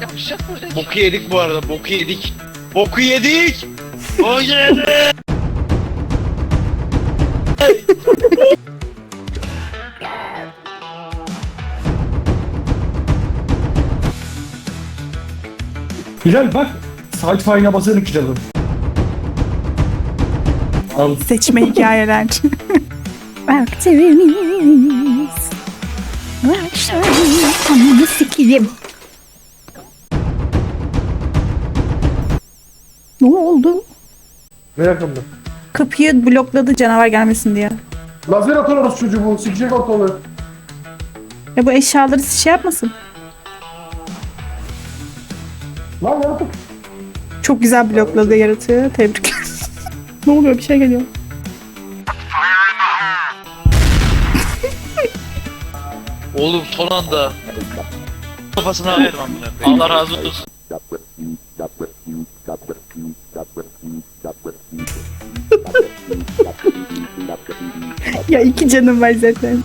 Yavşak böyle. Boku yedik bu arada boku yedik. Boku yedik. Boku yedik. Hilal bak. Side fine'a basarım ki canım. Al. Seçme hikayeler. Vaktimiz. Akşam ananı sikeyim. Ne oldu? Ne yakında? Kapıyı blokladı canavar gelmesin diye. Lazer atar orası çocuğu bu. Sikecek ortalığı. Ya bu eşyaları şey yapmasın. Lan yaratık. Çok güzel blokladı yaratığı. Tebrikler. ne oluyor? Bir şey geliyor. Oğlum son anda. Kafasına verdim amına. Allah razı olsun. Ya iki canım var zaten.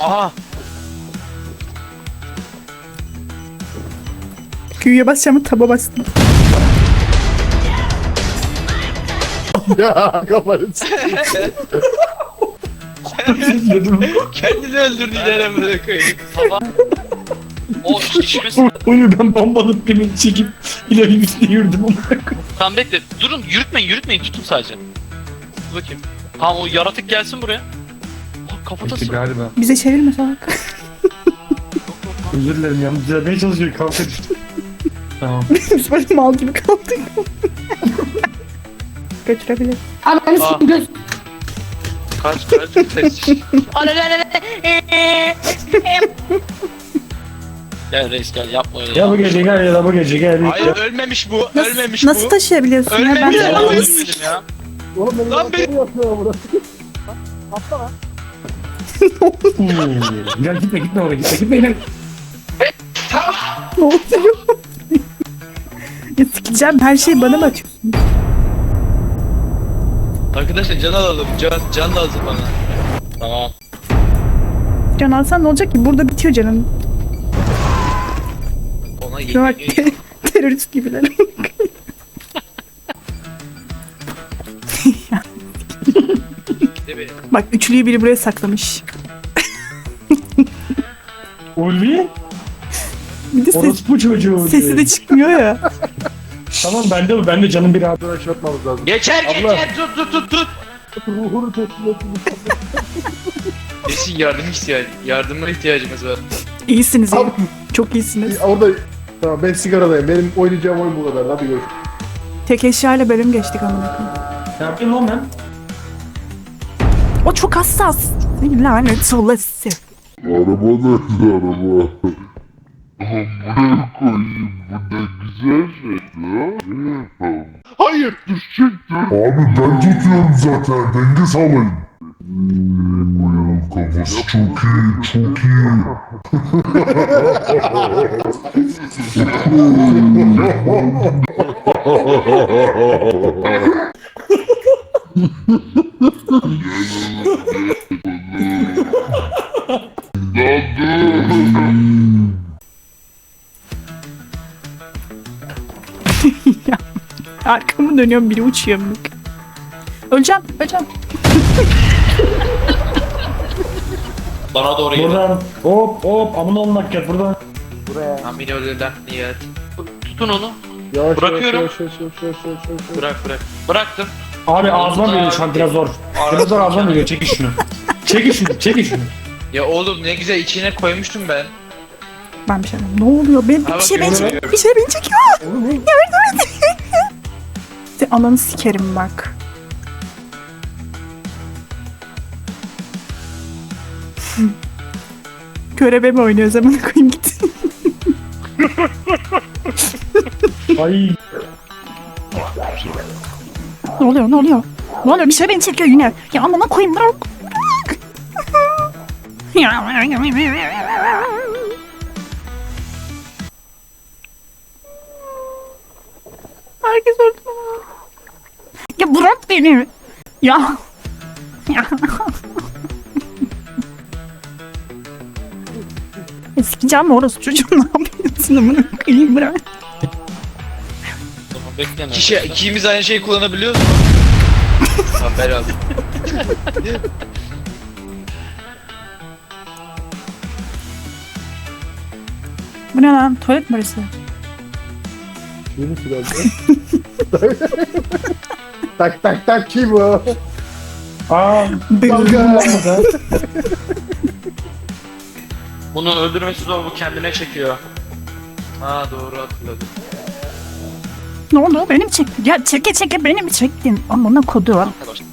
Aha. Q'ya basacağımı taba bastım. ya kafanı Kendini öldürdü ileri amına koyayım. Baba. O şişmesin. Onu ben bombalıp beni çekip Hilal'in üstüne yürüdüm ama. Tamam bekle. Durun yürütmeyin yürütmeyin tutun sadece. Dur bakayım. Tamam o yaratık gelsin buraya. Oh, kafatası. galiba. Bize çevirme salak. Özür dilerim yalnız düzelmeye çalışıyor kalka düştü. Tamam. Biz böyle mal gibi kaldık. Götürebilir. Aa. Kaç kaç ses. Gel reis gel yapma öyle. Ya bu gece gel ya da bu gece gel. Hayır ölmemiş bu. Nasıl, ölmemiş nasıl bu. taşıyabiliyorsun ya? Ben Ölmemiş Ya, bu. ölmedim ya. Oğlum benim Lan Lan yapıyor burada. Hilal gitme gitme oraya gitme gitme Hilal. ne oluyor? ya sikeceğim her şeyi bana mı atıyorsun? Arkadaşlar can alalım. Can, can lazım bana. Tamam. Can alsan ne olacak ki? Burada bitiyor canın. Ona Şuna bak yeni. terörist gibiler. Bak üçlüyü biri buraya saklamış. Ulvi Bir de ses, orospu çocuğu. sesi de çıkmıyor ya. Tamam bende bende canım bir abi. Böyle şey lazım. Geçer Abla. geçer tut tut tut tut. Ruhunu teslim etsin. Esin yardım ihtiyacı. Yardıma ihtiyacımız var. İyisiniz ya. Abi, Çok iyisiniz. Orada Tamam ben sigaradayım. Benim oynayacağım oyun bu kadar. Hadi görüşürüz. Tek eşyayla bölüm geçtik amına koyayım. Ne yapayım lan ben? O çok hassas. Lanet olası. Araba nerede araba? Amına koyayım bu ne güzel şey ya. Hayır. Abi ben tutuyorum zaten denge sağlayın. Hmm, Kafası çok iyi, çok iyi. Arkamı dönüyorum biri uçuyor koyayım. Öleceğim, öleceğim. Bana doğru gel. Buradan hop hop amına olmak ya buradan. Amin öldüler niyet. Tutun onu. Yavaş Bırakıyorum. Yavaş yavaş yavaş yavaş yavaş yavaş. Bırak bırak. Bıraktım. Abi ağzıma veriyor şu an biraz zor. Biraz zor ağzıma veriyor çekin şunu. Çekin şunu çekin şunu. Ya oğlum ne güzel içine koymuştum ben. Ben bir şey Ne oluyor? Ben, bir şey beni çekiyor. Bir şey beni çekiyor. Yardım et. Ananı sikerim bak. Körebe mi oynuyor zaman koyayım git. Ay ne oluyor ne oluyor? Ne oluyor bir şey beni çekiyor yine. Ya amına koyayım bırak. Herkes öldü. Bırak beni. Ya. Ya. Sikeceğim orası çocuğum ne yapıyorsun? Bunu kıyım bırak. Kişi, ikimiz aynı şeyi kullanabiliyoruz mu? tamam ben aldım. Bu ne lan? Tuvalet mi burası? Şunu biraz tak tak tak kim o? Aa. Dalga. Bunu öldürmesi zor bu kendine çekiyor. Ha doğru hatırladım. Ne oldu? Beni mi çektin? Ya çeke çeke beni mi çektin? Amına kodu. Arkadaşlar.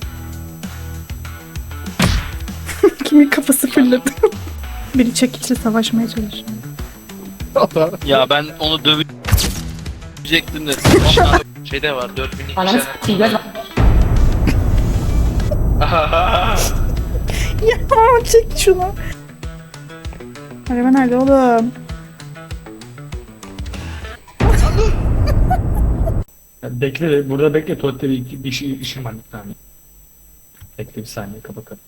Kimin kafası fırladı? Biri çekiçle savaşmaya çalışıyor. Ya ben onu dövecektim de. Şeyde var 4000 Ananı kişi. Ya çek şunu. Araba nerede oğlum? Ya bekle burada bekle tuvalette bir, bir şey, işim var bir tane. Bekle bir saniye kapa kapa.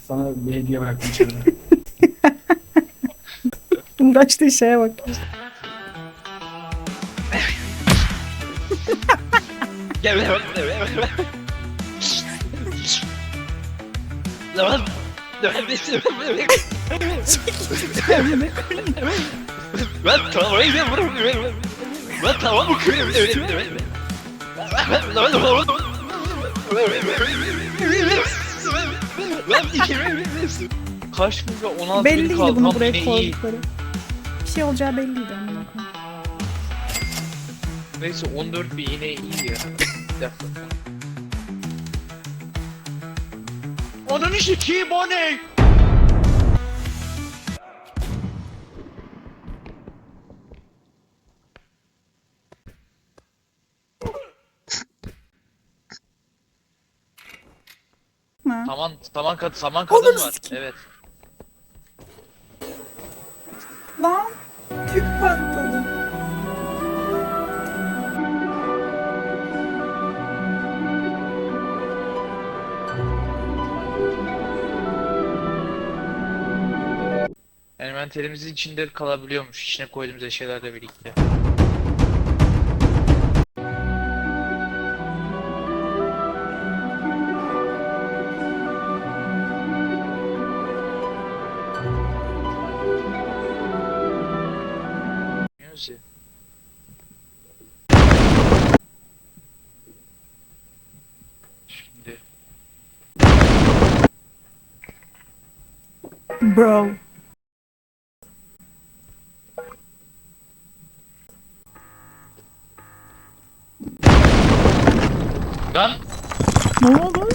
Sana bir hediye bıraktım içeride. Uğraştığı şeye bak. Ve 16 bin Belliydi bunu buraya koydukları. Bir şey olacağı belliydi amına koyayım. Neyse 14 bin yine iyi ya. Bir. Onun işi kim o ne? Saman, saman, kad saman kadın Ananı var. Evet. Lan tüp patladı. Envanterimizin içinde kalabiliyormuş. İçine koyduğumuz eşyalarla birlikte. Bilmiyoruz ya. Şimdi Bro. Lan Ne oldu?